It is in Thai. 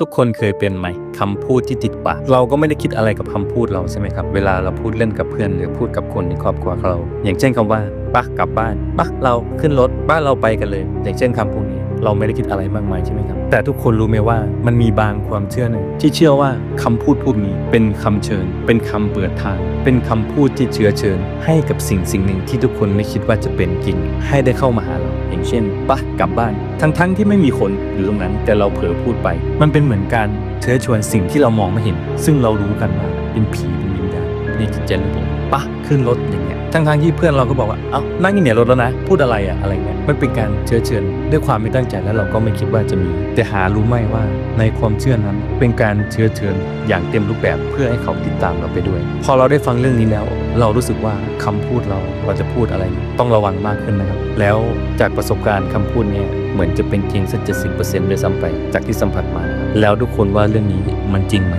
ทุกคนเคยเป็นไหมคำพูดที่ติดปากเราก็ไม่ได้คิดอะไรกับคำพูดเราใช่ไหมครับ เวลาเราพูดเล่นกับเพื่อนหรือพูดกับคนในครอบครัวเรา อย่างเช่นคำว่าปะกลับบ้านปะเราขึ้นรถบ้านเราไปกันเลย อย่างเช่นคำพวกนี้เราไม่ได้คิดอะไรมากมายใช่ไหมครับ แต่ทุกคนรู้ไหมว่ามันมีบางความเชื่อหนึ่งที่เชื่อว่าคำพูดพวกนี้เป็นคำเชิญ เป็นคำเปิดทาง เป็นคำพูดที่เชื้อเชิญ ให้กับสิ่งสิ่งหนึ่งที่ทุกคนไม่คิดว่าจะเป็นจริง ให้ได้เข้ามาหาเรา อย่างเช่นปะกลับบ้าน ทั้งๆที่ไม่มีคนอยู่ตรงนั้นแต่เราเผลอพูดไป มันเป็นเหมือนการเชื้อชวนสิ่งที่เรามองไม่เห็น ซึ่งเรารู้กันว่าเป็นผีเป็นวิญญาณในจิตใจเราเอง ปะขึ้นรถอย่างเงี้ยทั้งที่เพื่อนเราก็บอกว่าเอ้านั่งอยู่เนี่ยรถแล้วนะ พูดอะไรอะอะไรเงี้ยมันเป็นการเชื้อเชิญด้วยความไม่ตั้งใจแล้วเราก็ไม่คิดว่าจะมี แต่หารู้ไหมว่าในความเชื่อนั้นเป็นการเชื้อเชิญอย่างเต็มรูปแบบเพื่อให้เขาติดตามเราไปด้วย พอเราได้ฟังเรื่องนี้แล้ว เรารู้สึกว่าคำพูดเราเราจะพูดอะไร ต้องระวังมากขึ้นนะครับ แล้วจากประสบการณ์คำพูดเนี่ยเหมือนจะเป็นจริงสักเจ็ดสิบเปอร์เซ็นต์ด้วยซ้ำไปจากที่สัมผัสมา แล้วทุกคนว่าเรื่องนี้มันจริงไหม